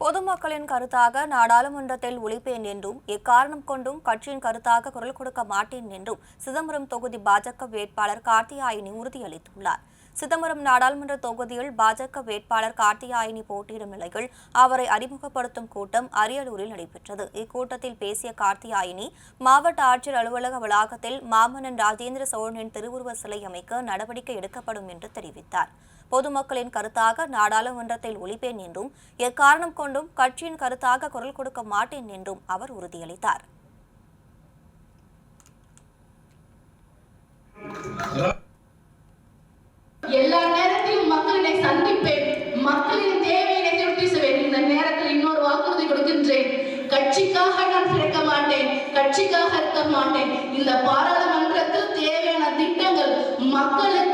பொதுமக்களின் கருத்தாக நாடாளுமன்றத்தில் ஒழிப்பேன் என்றும் எக்காரணம் கொண்டும் கட்சியின் கருத்தாக குரல் கொடுக்க மாட்டேன் என்றும் சிதம்பரம் தொகுதி பாஜக வேட்பாளர் கார்த்தியாயினி உறுதியளித்துள்ளார். சிதம்பரம் நாடாளுமன்ற தொகுதியில் பாஜக வேட்பாளர் கார்த்தியாயினி போட்டியிடும் நிலையில் அவரை அறிமுகப்படுத்தும் கூட்டம் அரியலூரில் நடைபெற்றது. இக்கூட்டத்தில் பேசிய கார்த்தியாயினி மாவட்ட ஆட்சியர் அலுவலக வளாகத்தில் மாமன்னன் ராஜேந்திர சோழனின் திருவுருவ சிலை அமைக்க நடவடிக்கை எடுக்கப்படும் என்று தெரிவித்தார். பொதுமக்களின் கருத்தாக நாடாளுமன்றத்தில் ஒழிப்பேன் என்றும் எக்காரணம் கொண்டு கொண்டும் கட்சியின் கருத்தாக குரல் கொடுக்க மாட்டேன் என்றும் அவர் உறுதியளித்தார். எல்லா நேரத்திலும் மக்களினை சந்திப்பேன். மக்களின் தேவையினை திருப்தி செய்வேன் இந்த நேரத்தில் இன்னொரு வாக்குறுதி கொடுக்கின்றேன். கட்சிக்காக நான் பிறக்க மாட்டேன். கட்சிக்காக இருக்க மாட்டேன். இந்த பாராளுமன்றத்தில் தேவையான திட்டங்கள் மக்களுக்கு